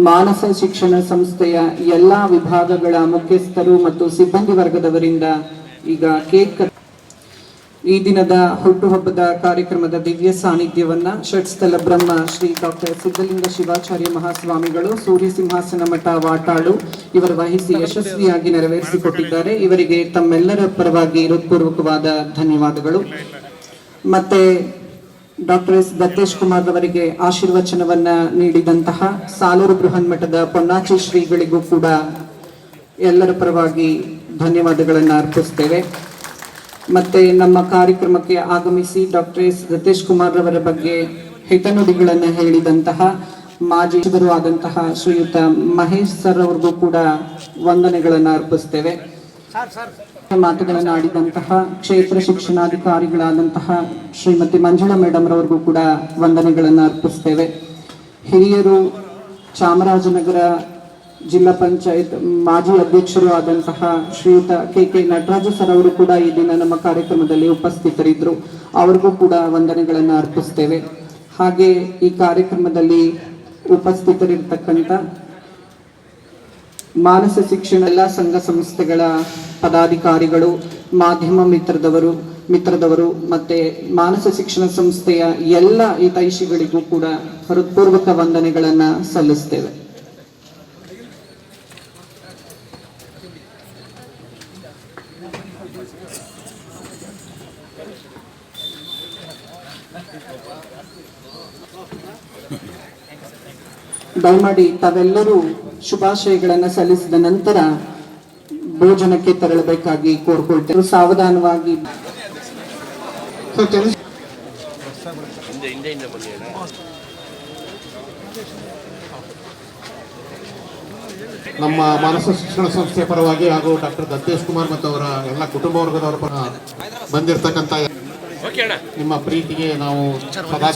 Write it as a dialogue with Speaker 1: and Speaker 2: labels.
Speaker 1: ಮಾನಸ ಶಿಕ್ಷಣ ಸಂಸ್ಥೆಯ ಎಲ್ಲಾ ವಿಭಾಗಗಳ ಮುಖ್ಯಸ್ಥರು ಮತ್ತು ಸಿಬ್ಬಂದಿ ವರ್ಗದವರಿಂದ ಈಗ ಕೇಕ್ ಈ ದಿನದ ಹುಟ್ಟುಹಬ್ಬದ ಕಾರ್ಯಕ್ರಮದ ದಿವ್ಯ ಸಾನ್ನಿಧ್ಯವನ್ನ ಷಟ್ಸ್ಥಲ ಬ್ರಹ್ಮ ಶ್ರೀ ಡಾಕ್ಟರ್ ಸಿದ್ಧಲಿಂಗ ಶಿವಾಚಾರ್ಯ ಮಹಾಸ್ವಾಮಿಗಳು, ಸೂರ್ಯ ಸಿಂಹಾಸನ ಮಠ ವಾಟಾಳು ಇವರು ವಹಿಸಿ ಯಶಸ್ವಿಯಾಗಿ ನೆರವೇರಿಸಿಕೊಟ್ಟಿದ್ದಾರೆ. ಇವರಿಗೆ ತಮ್ಮೆಲ್ಲರ ಪರವಾಗಿ ಹೃತ್ಪೂರ್ವಕವಾದ ಧನ್ಯವಾದಗಳು. ಮತ್ತೆ ಡಾಕ್ಟರ್ ಎಸ್ ದತ್ತೇಶ್ ಕುಮಾರ್ ಅವರಿಗೆ ಆಶೀರ್ವಚನವನ್ನ ನೀಡಿದಂತಹ ಸಾಲೂರು ಬೃಹನ್ಮಠದ ಪೊನ್ನಾಚಿ ಶ್ರೀಗಳಿಗೂ ಕೂಡ ಎಲ್ಲರ ಪರವಾಗಿ ಧನ್ಯವಾದಗಳನ್ನು ಅರ್ಪಿಸ್ತೇವೆ. ಮತ್ತೆ ನಮ್ಮ ಕಾರ್ಯಕ್ರಮಕ್ಕೆ ಆಗಮಿಸಿ ಡಾಕ್ಟರ್ ಎಸ್ ದತ್ತೇಶ್ ಕುಮಾರ್ ಅವರ ಬಗ್ಗೆ ಹಿತನುಡಿಗಳನ್ನು ಹೇಳಿದಂತಹ ಮಾಜಿ ಆದಂತಹ ಶ್ರೀಯುತ ಮಹೇಶ್ ಸರ್ ಅವ್ರಿಗೂ ಕೂಡ ವಂದನೆಗಳನ್ನು ಅರ್ಪಿಸ್ತೇವೆ. ಮಾತುಗಳನ್ನು ಆಡಿದಂತಹ ಕ್ಷೇತ್ರ ಶಿಕ್ಷಣಾಧಿಕಾರಿಗಳಾದಂತಹ ಶ್ರೀಮತಿ ಮಂಜುಳಾ ಮೇಡಮ್ ರವರಿಗೂ ಕೂಡ ವಂದನೆಗಳನ್ನು ಅರ್ಪಿಸ್ತೇವೆ. ಹಿರಿಯರು ಚಾಮರಾಜನಗರ ಜಿಲ್ಲಾ ಪಂಚಾಯತ್ ಮಾಜಿ ಅಧ್ಯಕ್ಷರು ಆದಂತಹ ಶ್ರೀಯುತ ಕೆ ಕೆ ನಟರಾಜ ಸರ್ ಅವರು ಕೂಡ ಈ ದಿನ ನಮ್ಮ ಕಾರ್ಯಕ್ರಮದಲ್ಲಿ ಉಪಸ್ಥಿತರಿದ್ದರು. ಅವ್ರಿಗೂ ಕೂಡ ವಂದನೆಗಳನ್ನು ಅರ್ಪಿಸ್ತೇವೆ. ಹಾಗೆ ಈ ಕಾರ್ಯಕ್ರಮದಲ್ಲಿ ಉಪಸ್ಥಿತರಿರ್ತಕ್ಕಂಥ ಮಾನಸ ಶಿಕ್ಷಣ ಎಲ್ಲ ಸಂಘ ಸಂಸ್ಥೆಗಳ ಪದಾಧಿಕಾರಿಗಳು, ಮಾಧ್ಯಮ ಮಿತ್ರದವರು ಮಿತ್ರದವರು ಮತ್ತೆ ಮಾನಸ ಶಿಕ್ಷಣ ಸಂಸ್ಥೆಯ ಎಲ್ಲ ಹಿತೈಷಿಗಳಿಗೂ ಕೂಡ ಹೃತ್ಪೂರ್ವಕ ವಂದನೆಗಳನ್ನ ಸಲ್ಲಿಸ್ತೇವೆ. ದಯಮಾಡಿ ತಾವೆಲ್ಲರೂ ಶುಭಾಶಯಗಳನ್ನು ಸಲ್ಲಿಸಿದ ನಂತರ ಭೋಜನಕ್ಕೆ ತೆರಳಬೇಕಾಗಿ ಕೋರ್ಕೊಳ್ತೇವೆ ಸಾವಧಾನವಾಗಿ.
Speaker 2: ನಮ್ಮ ಮಾನಸ ಶಿಕ್ಷಣ ಸಂಸ್ಥೆ ಪರವಾಗಿ ಹಾಗೂ ಡಾಕ್ಟರ್ ದತ್ತೇಶ್ ಕುಮಾರ್ ಮತ್ತು ಅವರ ಎಲ್ಲ ಕುಟುಂಬ ವರ್ಗದವರ ಪರ ಬಂದಿರತಕ್ಕಂಥ ನಿಮ್ಮ ಪ್ರೀತಿಗೆ ನಾವು ಸದಾ